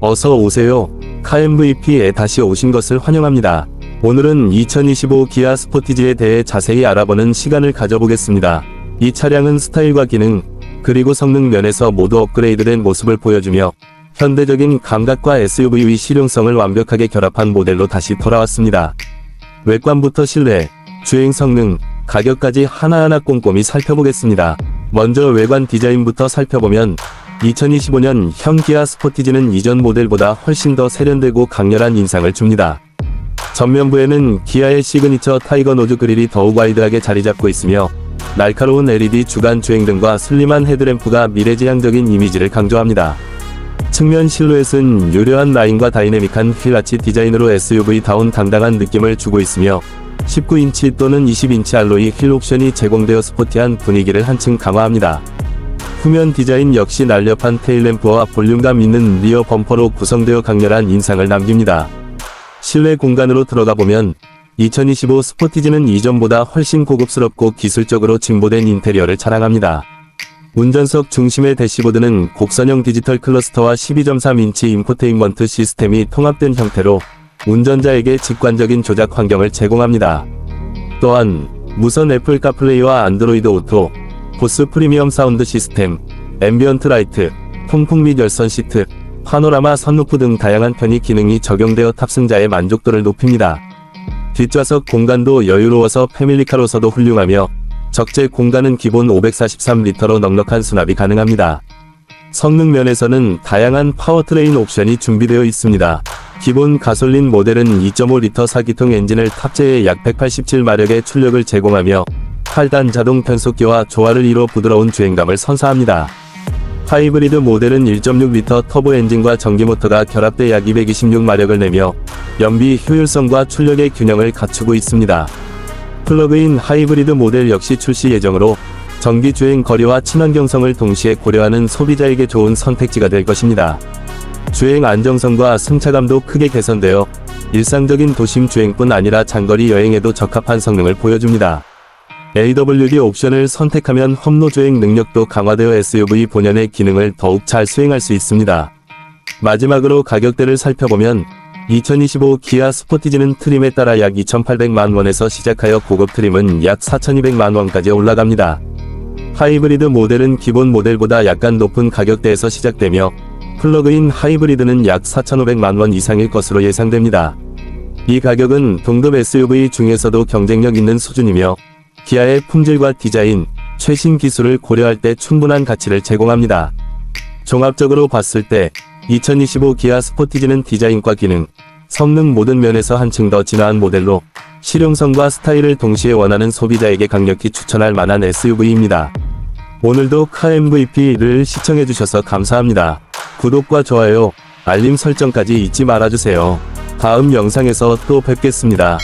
어서 오세요. 카 MVP에 다시 오신 것을 환영합니다. 오늘은 2025 기아 스포티지에 대해 자세히 알아보는 시간을 가져보겠습니다. 이 차량은 스타일과 기능, 그리고 성능 면에서 모두 업그레이드된 모습을 보여주며 현대적인 감각과 SUV의 실용성을 완벽하게 결합한 모델로 다시 돌아왔습니다. 외관부터 실내, 주행 성능, 가격까지 하나하나 꼼꼼히 살펴보겠습니다. 먼저 외관 디자인부터 살펴보면 2025년 현 기아 스포티지는 이전 모델보다 훨씬 더 세련되고 강렬한 인상을 줍니다. 전면부에는 기아의 시그니처 타이거 노즈 그릴이 더욱 와이드하게 자리 잡고 있으며 날카로운 LED 주간 주행등과 슬림한 헤드램프가 미래지향적인 이미지를 강조합니다. 측면 실루엣은 유려한 라인과 다이내믹한 휠아치 디자인으로 SUV다운 당당한 느낌을 주고 있으며 19인치 또는 20인치 알로이 휠 옵션이 제공되어 스포티한 분위기를 한층 강화합니다. 후면 디자인 역시 날렵한 테일램프와 볼륨감 있는 리어 범퍼로 구성되어 강렬한 인상을 남깁니다. 실내 공간으로 들어가 보면 2025 스포티지는 이전보다 훨씬 고급스럽고 기술적으로 진보된 인테리어를 자랑합니다. 운전석 중심의 대시보드는 곡선형 디지털 클러스터와 12.3인치 인포테인먼트 시스템이 통합된 형태로 운전자에게 직관적인 조작 환경을 제공합니다. 또한 무선 애플 카플레이와 안드로이드 오토, 보스 프리미엄 사운드 시스템, 앰비언트 라이트, 통풍 및 열선 시트, 파노라마 선루프 등 다양한 편의 기능이 적용되어 탑승자의 만족도를 높입니다. 뒷좌석 공간도 여유로워서 패밀리카로서도 훌륭하며 적재 공간은 기본 543리터로 넉넉한 수납이 가능합니다. 성능 면에서는 다양한 파워트레인 옵션이 준비되어 있습니다. 기본 가솔린 모델은 2.5리터 4기통 엔진을 탑재해 약 187마력의 출력을 제공하며 8단 자동 변속기와 조화를 이뤄 부드러운 주행감을 선사합니다. 하이브리드 모델은 1.6리터 터보 엔진과 전기 모터가 결합돼 약 226마력을 내며 연비 효율성과 출력의 균형을 갖추고 있습니다. 플러그인 하이브리드 모델 역시 출시 예정으로 전기 주행 거리와 친환경성을 동시에 고려하는 소비자에게 좋은 선택지가 될 것입니다. 주행 안정성과 승차감도 크게 개선되어 일상적인 도심 주행뿐 아니라 장거리 여행에도 적합한 성능을 보여줍니다. AWD 옵션을 선택하면 험로 주행 능력도 강화되어 SUV 본연의 기능을 더욱 잘 수행할 수 있습니다. 마지막으로 가격대를 살펴보면 2025 기아 스포티지는 트림에 따라 약 2,800만 원에서 시작하여 고급 트림은 약 4,200만 원까지 올라갑니다. 하이브리드 모델은 기본 모델보다 약간 높은 가격대에서 시작되며 플러그인 하이브리드는 약 4,500만 원 이상일 것으로 예상됩니다. 이 가격은 동급 SUV 중에서도 경쟁력 있는 수준이며 기아의 품질과 디자인, 최신 기술을 고려할 때 충분한 가치를 제공합니다. 종합적으로 봤을 때 2025 기아 스포티지는 디자인과 기능, 성능 모든 면에서 한층 더 진화한 모델로 실용성과 스타일을 동시에 원하는 소비자에게 강력히 추천할 만한 SUV입니다. 오늘도 카 MVP를 시청해주셔서 감사합니다. 구독과 좋아요, 알림 설정까지 잊지 말아주세요. 다음 영상에서 또 뵙겠습니다.